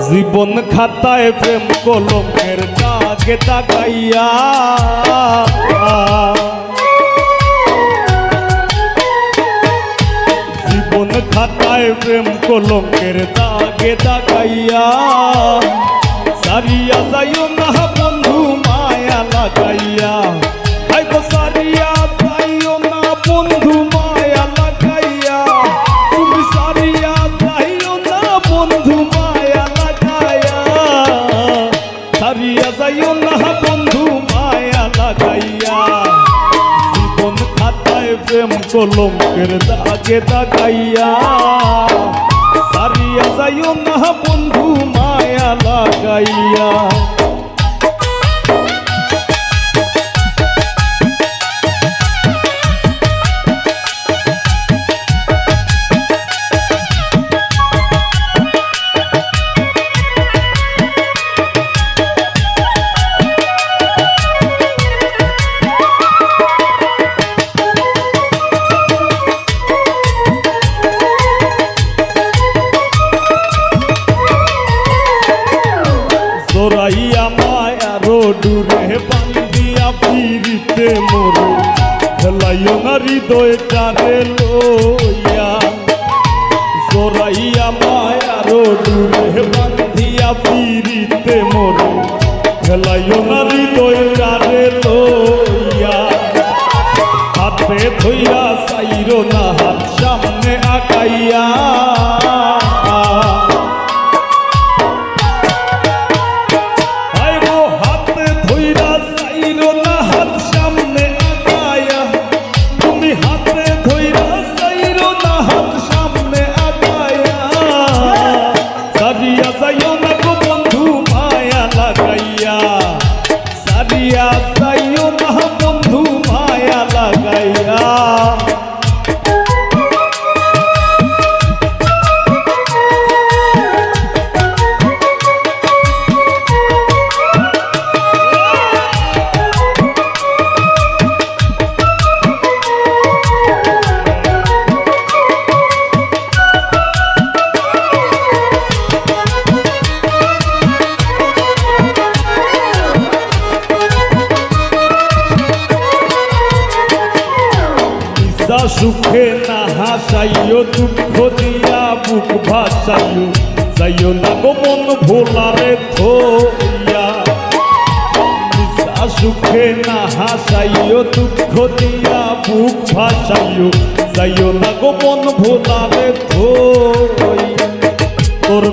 জীবন খাতায় প্রেম কলমের দাগে তাকাইয়া জীবন খাতায় প্রেম কলমের দাগে তাকাইয়া সারিয়া যাইও না বন্ধু, মায়া লাগাইয়া। প্রেম কলঙ্কের দাগে দাগাইয়া। সারিয়া যাইও না বন্ধু মায়া লাগাইয়া। দিয়া সুখে না হাসাইও, দুঃখ দিয়া বুক ভাসাইও। যাইও না গো মন ভোলারে নিশা সুখে না হাসাইও, দুঃখ দিয়া বুক ভাসাইও। যাইও না গো মন ভোলারে থইয়া তোর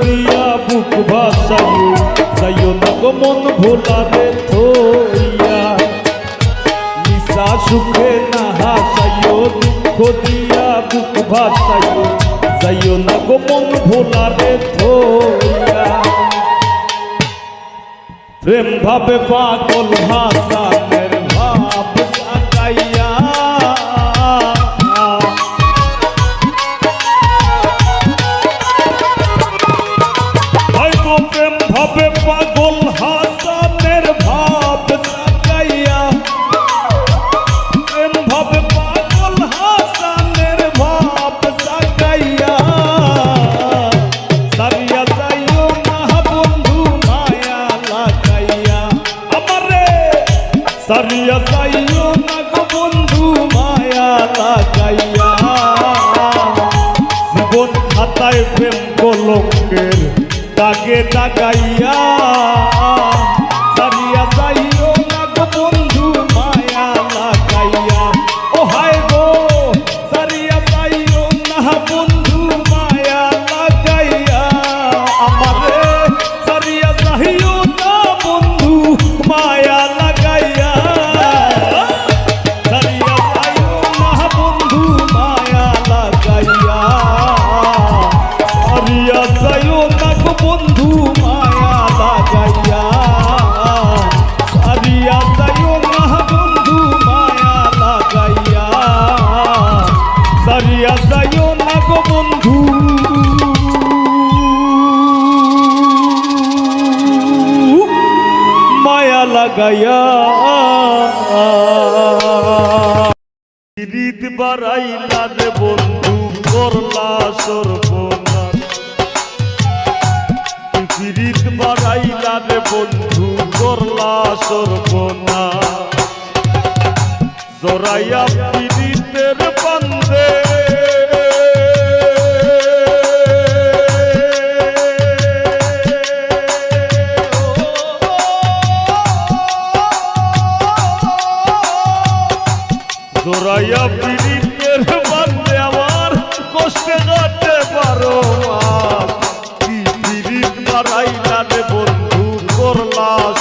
দিয়া বুক ভাসাইও যাইও না গো মন ভোলারে থইয়া নিশা সুখে না হাসাইও দুঃখ দিয়া বুক ভাসাইও। যাইও না গো মন ভোলারে থইয়া প্রেম ভাবে পাগল হাসানের ফিরিয়া যাইও না গো বন্ধু মায়া লাগাইয়া। জীবন খাতায় প্রেম কলঙ্কের দাগে দাগাইয়া বন্ধু। মায়া লাগাইয়া। হৃদ বাড়াইলা রে বন্ধু, করলা সর্বনাশ। হৃদ বাড়াইলা রে বন্ধু, করলা সর্বনাশ। জোরাইয়া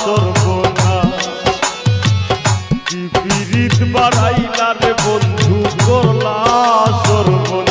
সর্বনা বন্ধু করলা সর্বনা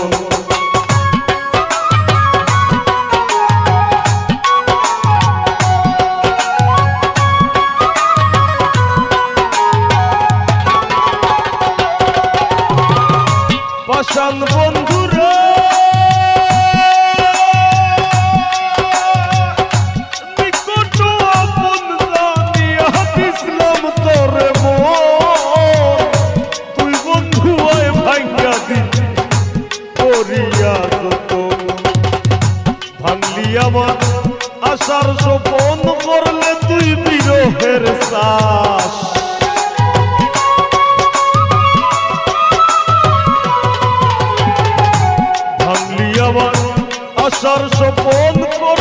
আদর্শ পণ করে।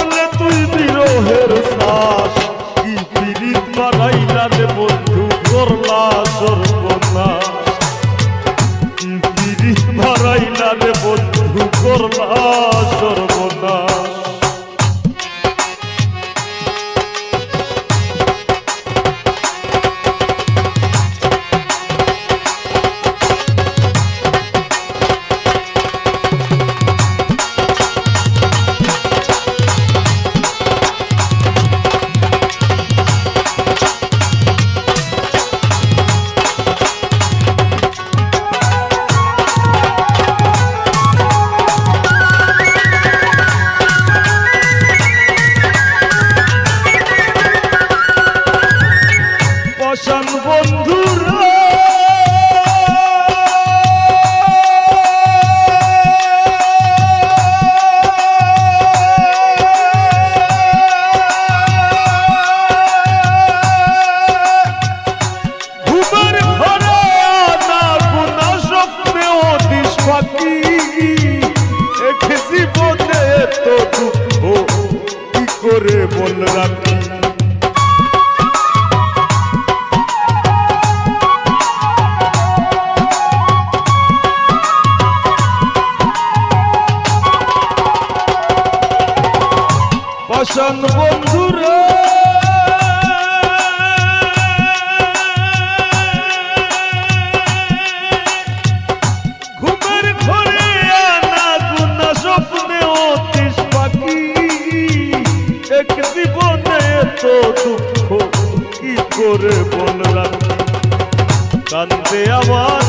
জানতে আবার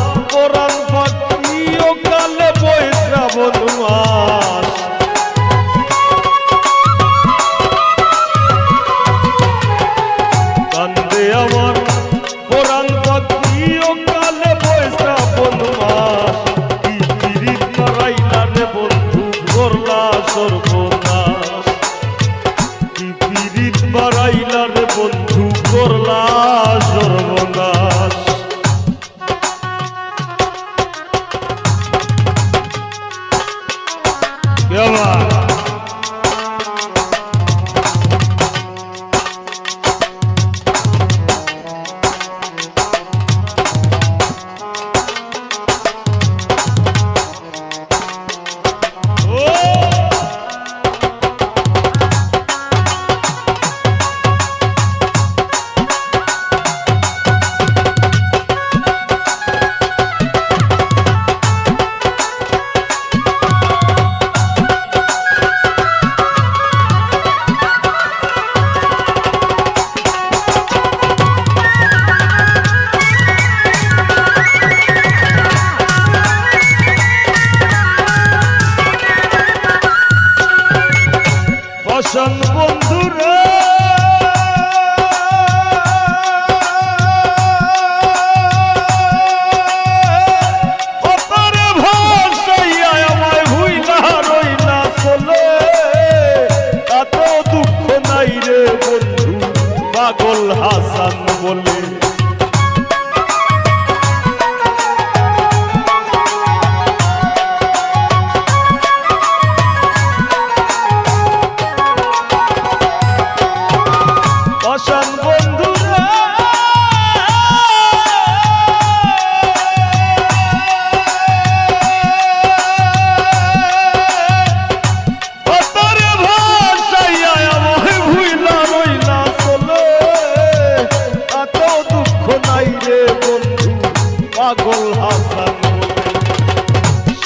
Yoma.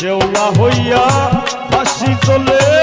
শেওলা হইয়া হাসি চলে।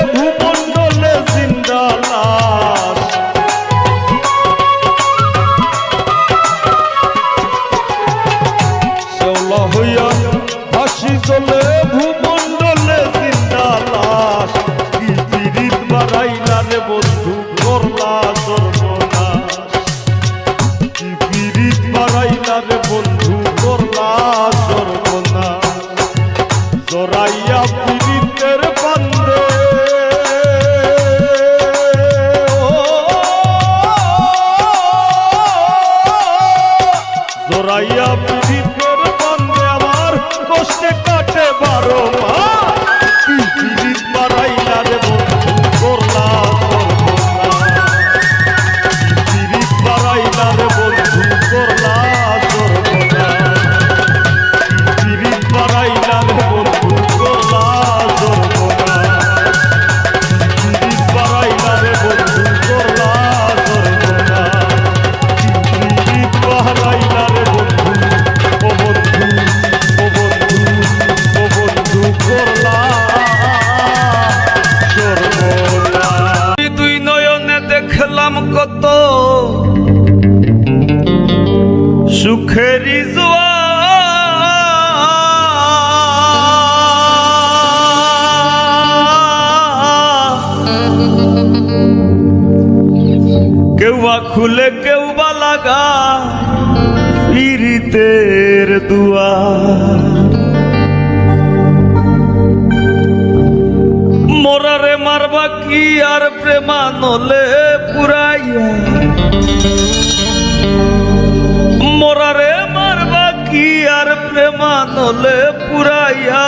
দুয়ার মরারে মারবা কি আর প্রেমা নলে পুরাইয়া। মরারে মারবা কি আর প্রেমা নলে পুরাইয়া।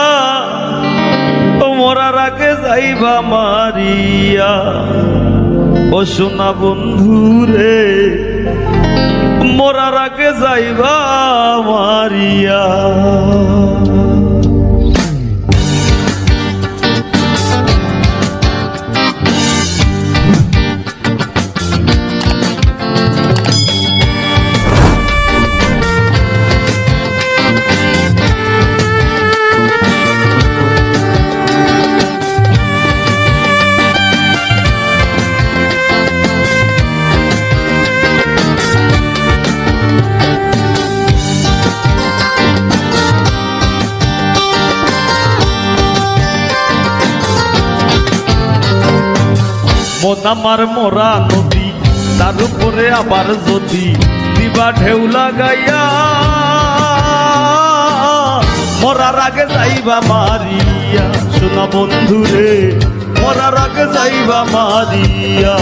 মরার আগে যাইবা মারিয়া। ও সোনা বন্ধুরে। মরার আগে যাইবা মারিয়া। মন আমার মরা নদী, তার উপরে আবার যদি দিবা ঢেউ লাগাইয়া। মরার আগে যাইবা মারিয়া, শোনা বন্ধুরে, মরার আগে যাইবা মারিয়া।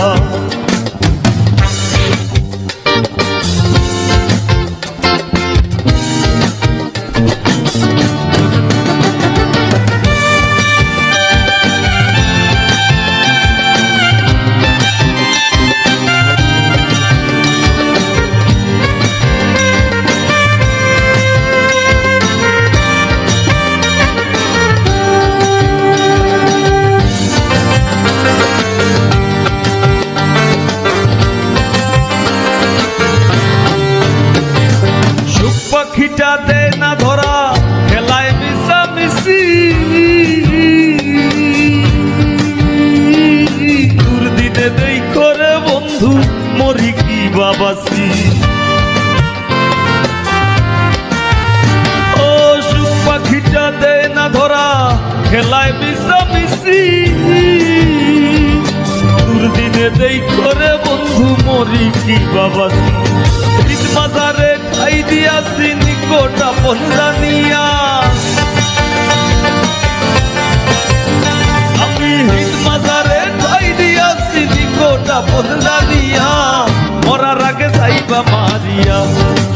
মারিয়া।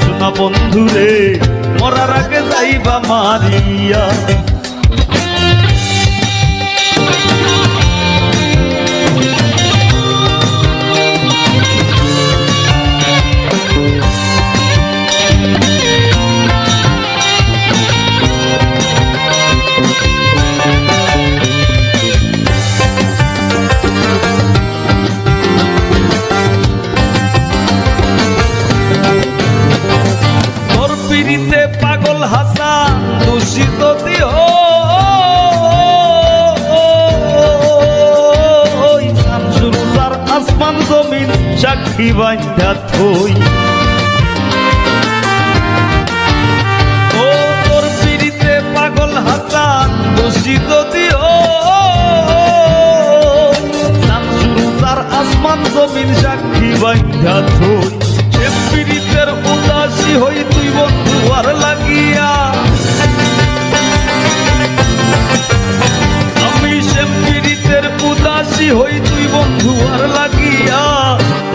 শোনা বন্ধুরে মরার আগে যাইবা মারিয়া। সাক্ষী বান্ধা থই। ও তোর পিড়িতে পাগল হাসান দূষিত দিও শামসুরুজার আসমান জমিন সাক্ষী বান্ধা থই। সে পীড়িতের উদাসী হই তুই বন্ধু আর লাগিয়া। উদাসী হই তুই বন্ধু আর লাগিয়া,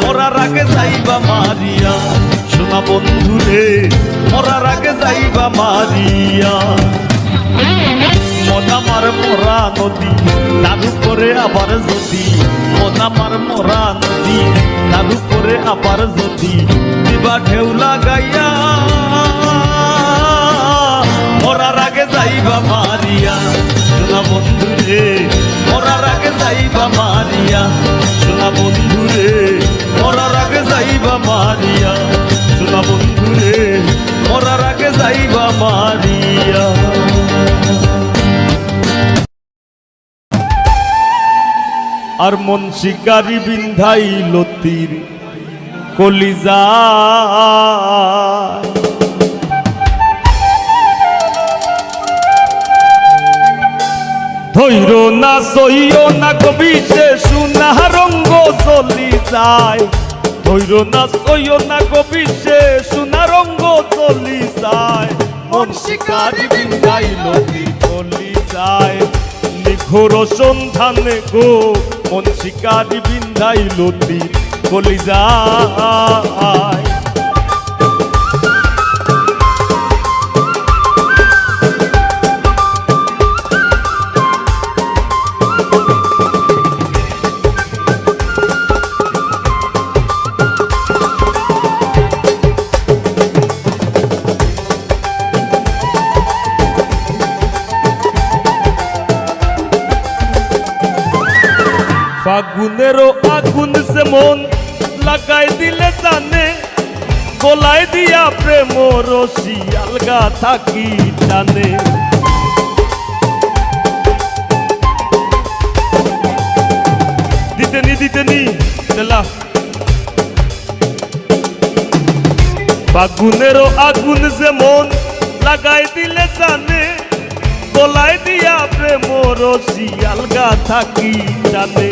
মরার আগে যাইবা মারিয়া। শোনা বন্ধু রে, মরার আগে যাইবা মারিয়া। মনামার মরা নদী, তার উপরে আবার যদি। মনামার মরা নদী, তার উপরে আবার যদি। দিবা ঢেউ লাগাইয়া, মরার আগে যাইবা মারিয়া। শোনা বন্ধু রে যাইবা মারিয়া। শোনা বন্ধু রে মরার আগে যাইবা মারিয়া। শোনা বন্ধু রে মরার আগে যাইবা মারিয়া। আর মন শিকারি বিন্ধাই লতির কলিজা ধৈর না সইয় না কবি সে সুনা রঙ্গ চলি যায়। ধৈর না সইয় না কবি সে সুনা রঙ্গ চলি যায়। মন শিকারি বিন্ধাই লতির কলি যায়। নিঘোর সন্ধানে গো, মন শিকারি বিন্ধাই লতি কলি যায়। ফাগুনেরও আগুন সে মন লাগাই দিলে জানে গোলাই দিয়া প্রেম রশি আলগা থাকি টানে। দিতেনি দিতেনি দেলা ফাগুনেরও আগুন যে মন লাগাই দিলে জানে, গলায় দিয়া প্রেম রশি আলগা থাকি জানে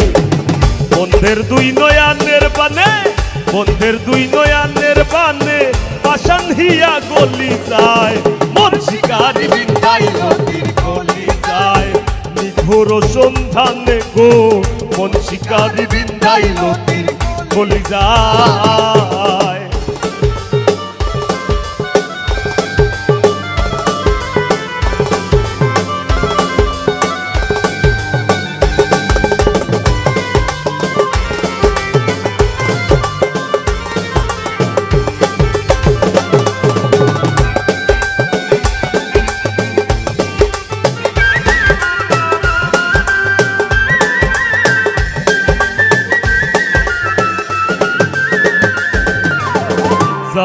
বন্ধের দুই নয়ানের পানে বন্ধের দুই নয়ানের পানে পাশান হিয়া গলি যায় মন শিকারি বিন্দাই নদীর গলি যায়। নিঘোর সন্ধানে গো মন শিকারি বিন্দাই নদীর গলি যায়।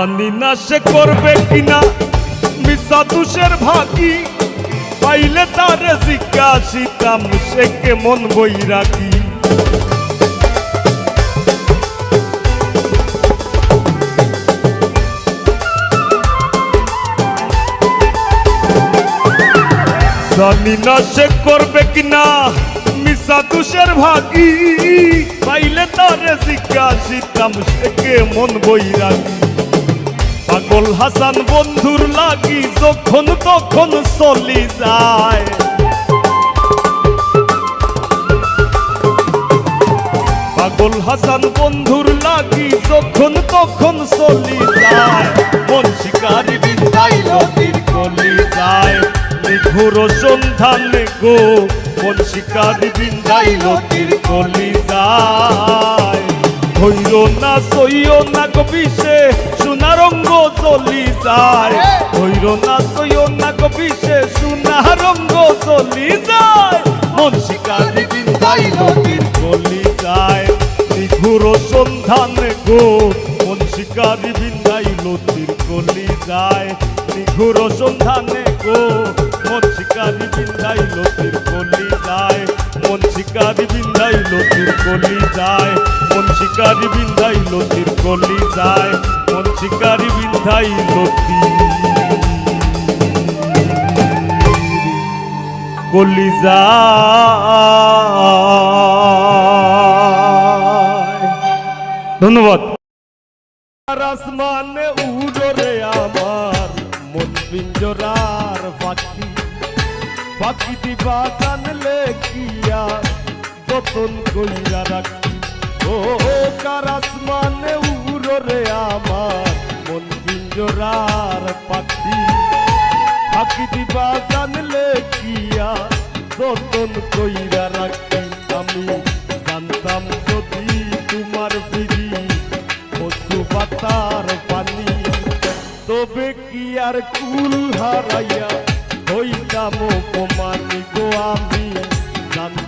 জানি না সে করবে কিনা? মিশা তুষের ভাগি, পাইলে তার জিজ্ঞাসিতাম সে কেমন বই রাখি জানি না সে করবে কিনা? মিশা তুষের ভাগি, পাইলে তার জিজ্ঞাসিতাম সে কেমন বই রাখি পাগল হাসান বন্ধুর লাগি যখন তখন চলি যায়। পাগল হাসান বন্ধুর লাগি যখন তখন চলি যায়। মন শিকারি বিন্দাই যায়। নিঘুর সন্ধানে গো, মন শিকারি বিন্দাই নদীর গলি যায়। না সইও না কবিসে সোনারঙ্গ চলি যায়। হইল না সইও না কবিসে সোনারঙ্গ চলি যায়। মন শিকারি বিন্দাই নদীর গলি যায়। নিঘুর সন্ধান গো মন শিকারি বিন্দাই নদীর গলি যায়। নিঘুর সন্ধানে গো বিন্দাই নদীর গলি যায়। মন শিকারি বিন্দাই নদীর গলি যায়। মন শিকারি বিন্দাই নদী গলি যায়। ধন্যবাদ। আসমানে উড়রে আমার মন পিঞ্জরার পাখি। পাখি দিবা কিয়া যতন কইরা রাখি ও কার আসমানে উড়রে আমার? মন পিঞ্জরার পাখি। পাখি দিবা জানলে কিয়া? যতন কইরা রাখি আমি। জানতাম যদি তোমার ফিরি পশু পাতার পানি। তবে কি আর কুল হারাইয়া? হইতাম অপমানি গো আমি।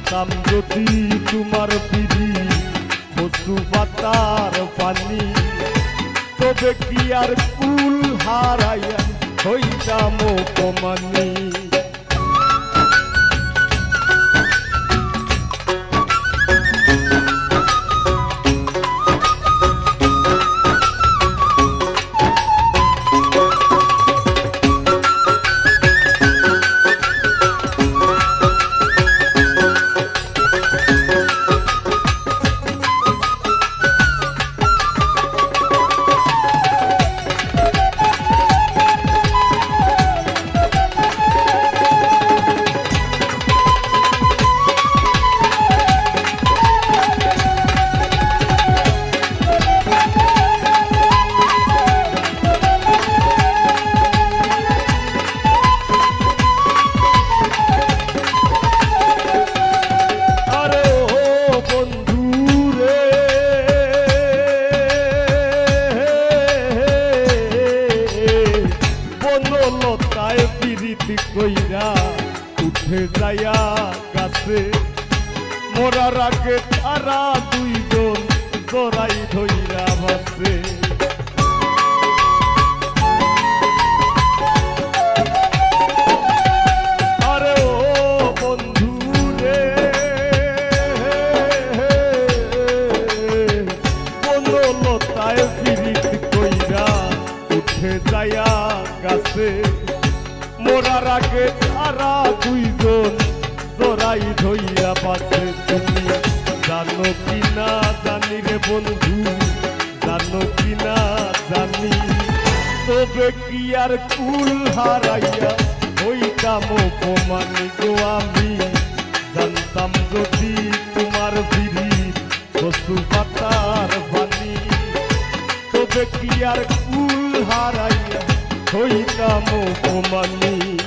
জানতাম যদি তোমার ফিরি পশু পাতার পানি তবে কি আর কুল হারাইয়া হইতাম অপমানি? জানো কি না জানি রে বন্ধু, জানো কি না জানি। তবে কি আর কুল হারাইয়া হইতাম অপমানি গো আমি? জানতাম যদি তোমার বিড়ি বসু পাতার বাণী। তবে কি আর কুল হারাইয়া হইতাম অপমানি?